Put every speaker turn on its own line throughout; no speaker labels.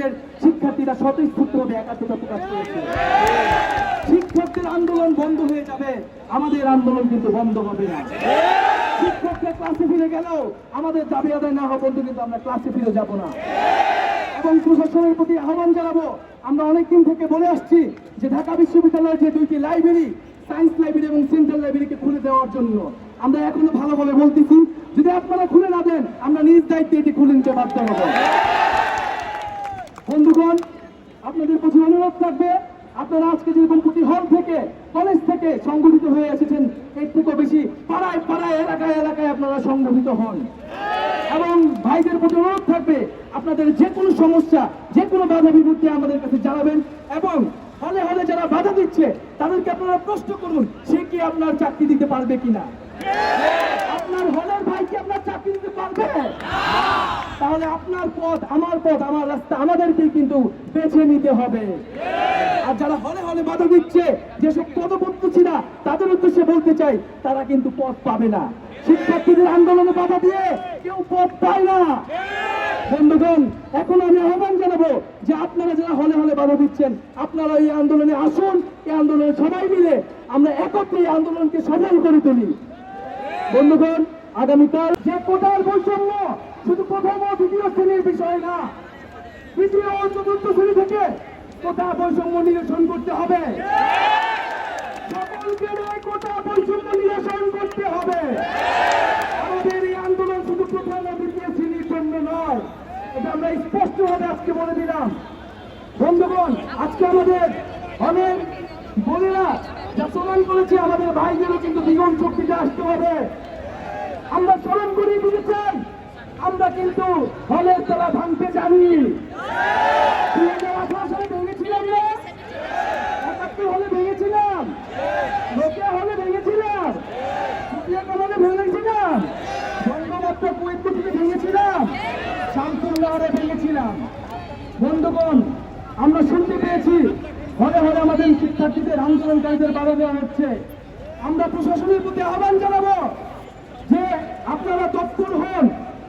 বিভাগের শিক্ষার্থীরা স্বতঃস্ফূর্তভাবে একাত্মতা প্রকাশ করেছে শিক্ষকদের আন্দোলন বন্ধ হয়ে যাবে আমাদের আন্দোলন কিন্তু বন্ধ হবে না শিক্ষকদের ক্লাসে ফিরে গেলেও আমাদের দাবি আদায় না হওয়া পর্যন্ত কিন্তু আমরা ক্লাসে ফিরে যাব না এবং প্রশাসনের প্রতি আহ্বান জানাবো আমরা অনেকদিন থেকে বলে আসছি যে ঢাকা বিশ্ববিদ্যালয়ের যে দুইটি লাইব্রেরি সায়েন্স লাইব্রেরি এবং সেন্ট্রাল লাইব্রেরিকে খুলে দেওয়ার জন্য আমরা এখনো ভালো বলে বলতেছি যদি আপনারা খুলে না দেন আমরা নিজ দায়িত্বে এটি খুলে নিতে বাধ্য হবো লাভান্বিত হন এবং ভাইদের প্রতি অনুরোধ থাকবে আপনাদের যে কোনো সমস্যা যে কোনো বাধা বিপত্তি আমাদের কাছে জানাবেন এবং হলে হলে যারা বাধা দিচ্ছে তাদেরকে আপনারা প্রশ্ন করুন সে কি আপনার চাকরি দিতে পারবে কিনা আপনার হলের ভাই কি আপনার চাকরি দিতে পারবে তাহলে আপনার পথ আমার পথ আমার রাস্তা আমাদেরকে কিন্তু বেছে নিতে হবে আর যারা হলে হলে বাধা দিচ্ছে যেসব পদপত্র ছিল তাদের উদ্দেশ্যে বলতে চাই তারা কিন্তু পথ পাবে না শিক্ষার্থীদের আন্দোলনে বাধা দিয়ে কেউ পথ পায় না বন্ধুগণ এখন আমি আহ্বান জানাবো যে আপনারা যারা হলে হলে বাধা দিচ্ছেন আপনারা এই আন্দোলনে আসুন এই আন্দোলনে সবাই মিলে আমরা একত্রে এই আন্দোলনকে সফল করে তুলি বন্ধুগণ আগামীকাল যে কোটার বৈষম্য শুধু প্রথম ও দ্বিতীয় শ্রেণীর বিষয় না তৃতীয় ও চতুর্থ শ্রেণী থেকে কোটা বৈষম্য নিরসন করতে হবে বলে দিলাম বন্ধুগণ আজকে আমাদের অনেক বোনেরা যা স্মরণ করেছে আমাদের ভাইদেরও কিন্তু দ্বিগুণ শক্তিতে আসতে হবে আমরা স্মরণ করি বুঝেছেন আমরা কিন্তু হলের তারা ভাঙতে জানি দুই হাজার আন্দোলন আমরা শুনতে পেয়েছি ঘরে ঘরে আমাদের শিক্ষার্থীদের আন্দোলনকারীদের বাধা দেওয়া হচ্ছে আমরা প্রশাসনের প্রতি আহ্বান জানাব যে আপনারা তৎপর হন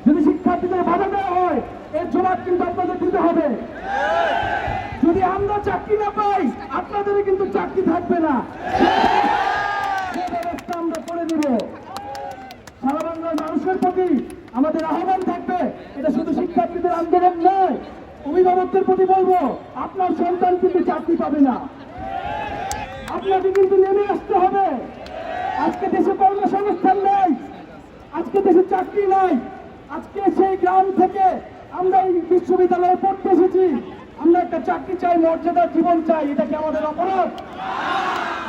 যদি শিক্ষার্থীদের বাধা দেওয়া হয় এর জবাব কিন্তু আপনাদের দিতে হবে যদি আমরা চাকরি না পাই আপনাদের কিন্তু চাকরি থাকবে না আমরা করে দিব সারা বাংলার মানুষের প্রতি আমাদের আহ্বান থাকবে এটা শুধু শিক্ষার্থীদের আন্দোলন নয় অভিভাবকদের প্রতি বলবো আপনার সন্তান কিন্তু চাকরি পাবে না আপনাকে কিন্তু নেমে আসতে হবে আজকে দেশে কর্মসংস্থান নেই আজকে দেশে চাকরি নাই আজকে সেই গ্রাম থেকে আমরা এই বিশ্ববিদ্যালয়ে পড়তে এসেছি আমরা একটা চাকরি চাই মর্যাদার জীবন চাই এটা কি আমাদের অপরাধ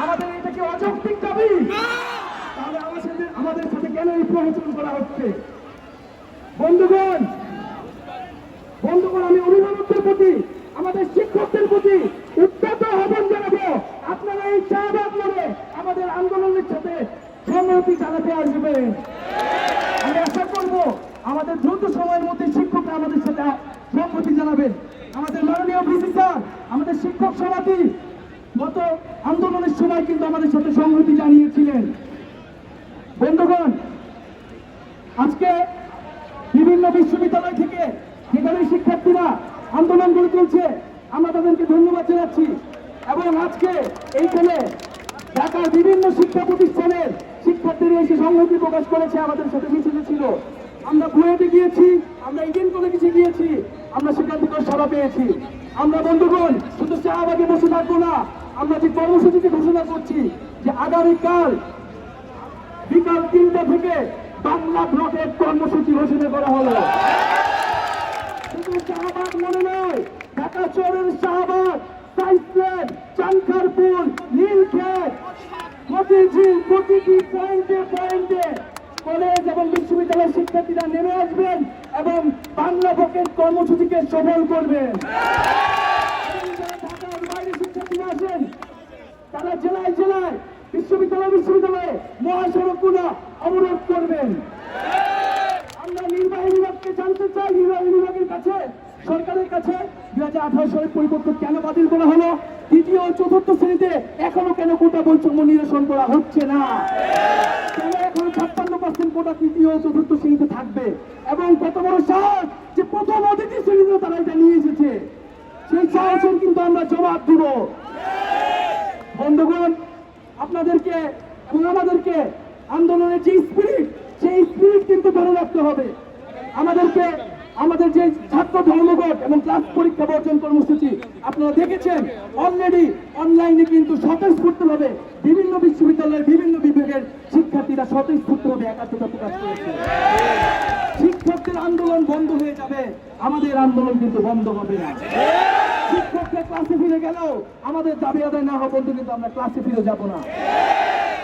আমাদের এটা কি অযৌক্তিক দাবি তাহলে আমাদের আমাদের সাথে কেন এই প্রহচন করা হচ্ছে বন্ধুগণ প্রতি আমাদের শিক্ষকদের প্রতি উদ্যত আহ্বান জানাবো আপনারা এই শাহবাগ মোড়ে আমাদের আন্দোলনের সাথে সম্মতি জানাতে আসবেন আমি আশা করবো আমাদের দ্রুত সময়ের মধ্যে শিক্ষকরা আমাদের সাথে সম্মতি জানাবেন আমাদের মাননীয় ভিসি আমাদের শিক্ষক সমাধি গত আন্দোলনের সময় কিন্তু আমাদের সাথে সংহতি জানিয়েছিলেন শিক্ষা প্রতিষ্ঠানের শিক্ষার্থীরা এসে সংহতি প্রকাশ করেছে আমাদের সাথে মিছিলে ছিল আমরা কুয়েতে গিয়েছি আমরা ইডেন কলেজে গিয়েছি আমরা সেখান থেকে সাড়া পেয়েছি আমরা বন্ধুগণ শুধু শাহবাগে বসে থাকবো না আমরা যে কর্মসূচিতে ঘোষণা করছি যে আগামীকাল বিকাল তিনটা থেকে বাংলা ব্লকের কর্মসূচি ঘোষণা করা হলো শুধু শাহবাগ মনে নয় ঢাকা চরের শাহবাগ সাইসলেট চাংখারপুর নীলক্ষেত দিয়েছি প্রতিটি পয়েন্টে পয়েন্টে কলেজ এবং বিশ্ববিদ্যালয়ের শিক্ষার্থীরা নেমে আসবেন এবং বাংলা পকেট কর্মসূচিকে সফল করবেন শিক্ষার্থীরা তারা জেলায় জেলায় বিশ্ববিদ্যালয় বিশ্ববিদ্যালয়ে গুলো অবরোধ করবেন আমরা নির্বাহী বিভাগকে জানতে চাই নির্বাহী বিভাগের কাছে সরকারের কাছে দুই হাজার আঠারো সালের পরিবর্তন কেন বাতিল করা হলো তৃতীয় চতুর্থ শ্রেণীতে এখনো কেন কোটা বৈষম্য নিরসন করা হচ্ছে না কেন এখন ছাপ্পান্ন পার্সেন্ট কোটা তৃতীয় চতুর্থ শ্রেণীতে থাকবে এবং কত বড় সাহস যে প্রথম ও শ্রেণীতে তারা এটা নিয়ে এসেছে সেই সাহসের কিন্তু আমরা জবাব দিব বন্ধুগণ আপনাদেরকে এবং আমাদেরকে আন্দোলনের যে স্পিরিট সেই স্পিরিট কিন্তু ধরে রাখতে হবে আমাদেরকে আমাদের যে ছাত্র ধর্মঘট এবং ক্লাস পরীক্ষা বর্জন কর্মসূচি আপনারা দেখেছেন অলরেডি অনলাইনে কিন্তু স্বতঃস্ফূর্তভাবে বিভিন্ন বিশ্ববিদ্যালয়ের বিভিন্ন বিভাগের শিক্ষার্থীরা স্বতঃস্ফূর্তভাবে একাত্মতা প্রকাশ করেছে শিক্ষকদের আন্দোলন বন্ধ হয়ে যাবে আমাদের আন্দোলন কিন্তু বন্ধ হবে না শিক্ষকদের ক্লাসে ফিরে গেলেও আমাদের দাবি আদায় না হওয়া পর্যন্ত কিন্তু আমরা ক্লাসে ফিরে যাব না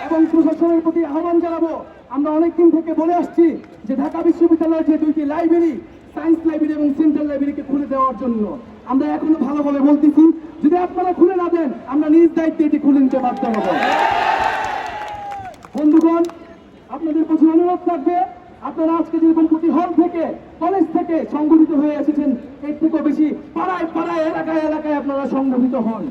এবং প্রশাসনের প্রতি আহ্বান জানাবো আমরা অনেকদিন থেকে বলে আসছি যে ঢাকা বিশ্ববিদ্যালয়ের যে দুইটি লাইব্রেরি সায়েন্স লাইব্রেরি এবং সেন্ট্রাল লাইব্রেরিকে খুলে দেওয়ার জন্য আমরা এখনো ভালোভাবে বলতেছি যদি আপনারা খুলে না দেন আমরা নিজ দায়িত্বে এটি খুলে নিতে বাধ্য হব বন্ধুগণ আপনাদের প্রতি অনুরোধ থাকবে আপনারা আজকে যেরকম প্রতি হল থেকে কলেজ থেকে সংগঠিত হয়ে এসেছেন এর থেকেও বেশি পাড়ায় পাড়ায় এলাকায় এলাকায় আপনারা সংগঠিত হন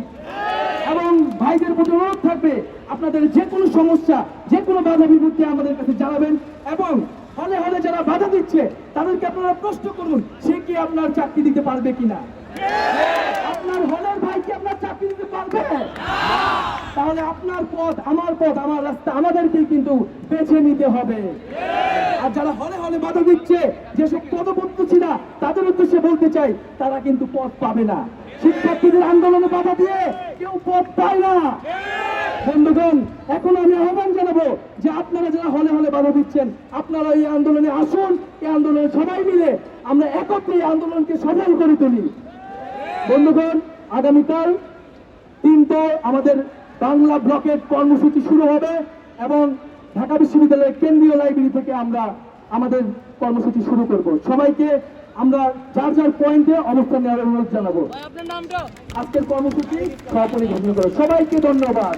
এবং ভাইদের প্রতি অনুরোধ থাকবে আপনাদের যে কোনো সমস্যা যে কোনো বাধা বিপত্তি আমাদের কাছে জানাবেন এবং হলে হলে যারা বাধা দিচ্ছে তাদেরকে আপনারা প্রশ্ন করুন সে কি আপনার চাকরি দিতে পারবে কিনা আপনার হলের ভাই কি আপনার চাকরি দিতে পারবে তাহলে আপনার পথ আমার পথ আমার রাস্তা আমাদেরকে কিন্তু বেছে নিতে হবে আর যারা হলে হলে বাধা দিচ্ছে যেসব ছিল তাদের উদ্দেশ্যে বলতে চাই তারা কিন্তু পথ পাবে না শিক্ষার্থীদের আন্দোলনে বাধা দিয়ে কেউ পথ পায় না বন্ধুগণ এখন আমি আহ্বান জানাবো যে আপনারা যারা হলে হলে বাধা দিচ্ছেন আপনারা এই আন্দোলনে আসুন এই আন্দোলনে সবাই মিলে আমরা একত্রে এই আন্দোলনকে সফল করে তুলি বন্ধুগণ আগামীকাল তিনটে আমাদের বাংলা ব্লকের কর্মসূচি শুরু হবে এবং ঢাকা বিশ্ববিদ্যালয়ের কেন্দ্রীয় লাইব্রেরি থেকে আমরা আমাদের কর্মসূচি শুরু করব সবাইকে আমরা যার যার পয়েন্টে অবস্থান নেওয়ার অনুরোধ জানাবো আজকের কর্মসূচি সভাপতি ঘোষণা করে সবাইকে ধন্যবাদ